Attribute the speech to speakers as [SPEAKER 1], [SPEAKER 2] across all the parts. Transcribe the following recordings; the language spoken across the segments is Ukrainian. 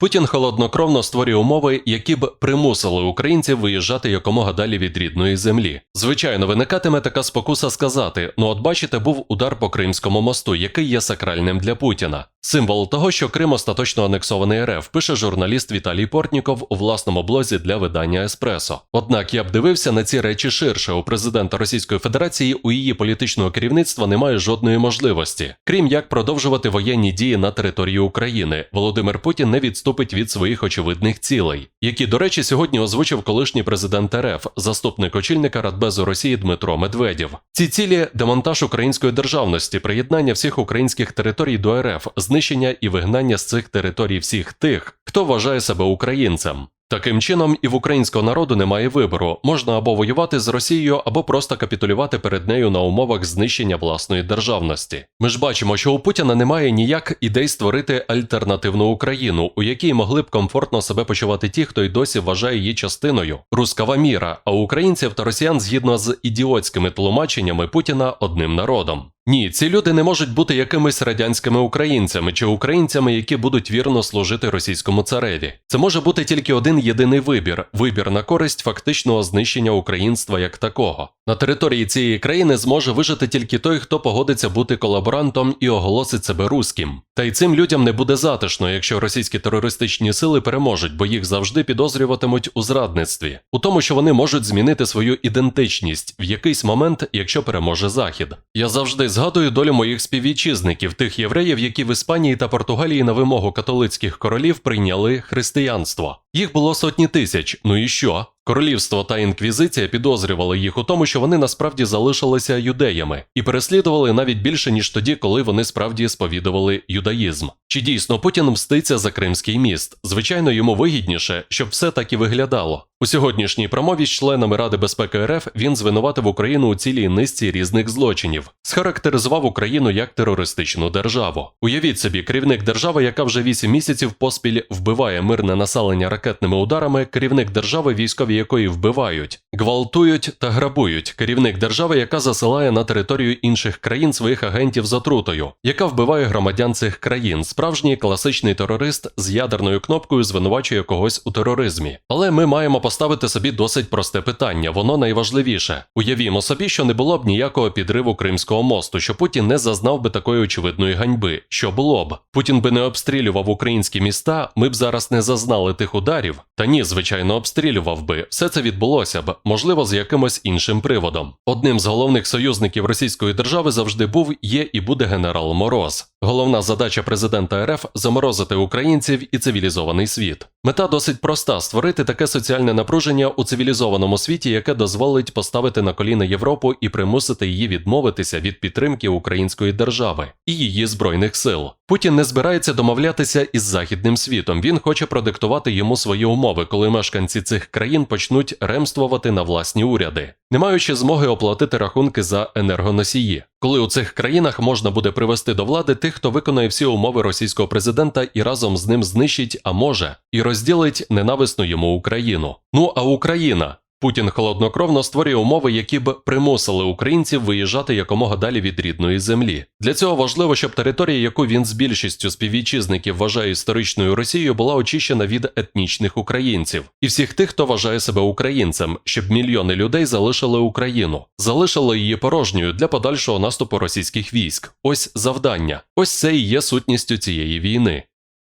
[SPEAKER 1] Путін холоднокровно створює умови, які б примусили українців виїжджати якомога далі від рідної землі. Звичайно, виникатиме така спокуса сказати: ну, от бачите, був удар по Кримському мосту, який є сакральним для Путіна. Символ того, що Крим остаточно анексований РФ, пише журналіст Віталій Портніков у власному блозі для видання Еспресо. Однак я б дивився на ці речі ширше. У президента Російської Федерації у її політичного керівництва немає жодної можливості, крім як продовжувати воєнні дії на території України. Володимир Путін не відступить від своїх очевидних цілей, які, до речі, сьогодні озвучив колишній президент РФ, заступник очільника Радбезу Росії Дмитро Медведєв. Ці цілі демонтаж української державності, приєднання всіх українських територій до РФ знищення і вигнання з цих територій всіх тих, хто вважає себе українцем. Таким чином, і в українського народу немає вибору можна або воювати з Росією, або просто капітулювати перед нею на умовах знищення власної державності. Ми ж бачимо, що у Путіна немає ніяк ідей створити альтернативну Україну, у якій могли б комфортно себе почувати ті, хто й досі вважає її частиною рускава міра, а українців та росіян згідно з ідіотськими тлумаченнями Путіна одним народом. Ні, ці люди не можуть бути якимись радянськими українцями чи українцями, які будуть вірно служити російському цареві. Це може бути тільки один єдиний вибір вибір на користь фактичного знищення українства як такого. На території цієї країни зможе вижити тільки той, хто погодиться бути колаборантом і оголосить себе руським. Та й цим людям не буде затишно, якщо російські терористичні сили переможуть, бо їх завжди підозрюватимуть у зрадництві, у тому, що вони можуть змінити свою ідентичність в якийсь момент, якщо переможе Захід. Я завжди згадую долю моїх співвітчизників, тих євреїв, які в Іспанії та Португалії на вимогу католицьких королів прийняли християнство. Їх було сотні тисяч. Ну і що? Королівство та інквізиція підозрювали їх у тому, що вони насправді залишилися юдеями і переслідували навіть більше ніж тоді, коли вони справді сповідували юдаїзм. Чи дійсно Путін мститься за Кримський міст? Звичайно, йому вигідніше, щоб все так і виглядало. У сьогоднішній промові з членами Ради безпеки РФ він звинуватив Україну у цілій низці різних злочинів, схарактеризував Україну як терористичну державу. Уявіть собі, керівник держави, яка вже 8 місяців поспіль вбиває мирне населення ракетними ударами, керівник держави, військові якої вбивають, гвалтують та грабують, керівник держави, яка засилає на територію інших країн своїх агентів з отрутою, яка вбиває громадян цих країн. Справжній класичний терорист з ядерною кнопкою звинувачує когось у тероризмі. Але ми маємо поставити собі досить просте питання, воно найважливіше. Уявімо собі, що не було б ніякого підриву Кримського мосту, що Путін не зазнав би такої очевидної ганьби. Що було б? Путін би не обстрілював українські міста, ми б зараз не зазнали тих ударів. Та ні, звичайно, обстрілював би. Все це відбулося б, можливо, з якимось іншим приводом. Одним з головних союзників Російської держави завжди був, є і буде генерал Мороз. Головна задача президента РФ заморозити українців і цивілізований світ. Мета досить проста створити таке соціальне напруження у цивілізованому світі, яке дозволить поставити на коліна Європу і примусити її відмовитися від підтримки української держави і її збройних сил. Путін не збирається домовлятися із західним світом. Він хоче продиктувати йому свої умови, коли мешканці цих країн почнуть ремствувати на власні уряди, не маючи змоги оплатити рахунки за енергоносії. Коли у цих країнах можна буде привести до влади тих, хто виконає всі умови російського президента і разом з ним знищить, а може, і розділить ненависну йому Україну. Ну а Україна. Путін холоднокровно створює умови, які б примусили українців виїжджати якомога далі від рідної землі. Для цього важливо, щоб територія, яку він з більшістю співвітчизників вважає історичною Росією, була очищена від етнічних українців і всіх тих, хто вважає себе українцем, щоб мільйони людей залишили Україну, залишили її порожньою для подальшого наступу російських військ. Ось завдання. Ось це і є сутністю цієї війни.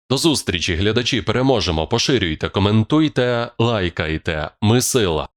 [SPEAKER 1] До зустрічі, глядачі, переможемо. Поширюйте, коментуйте, лайкайте. Ми сила.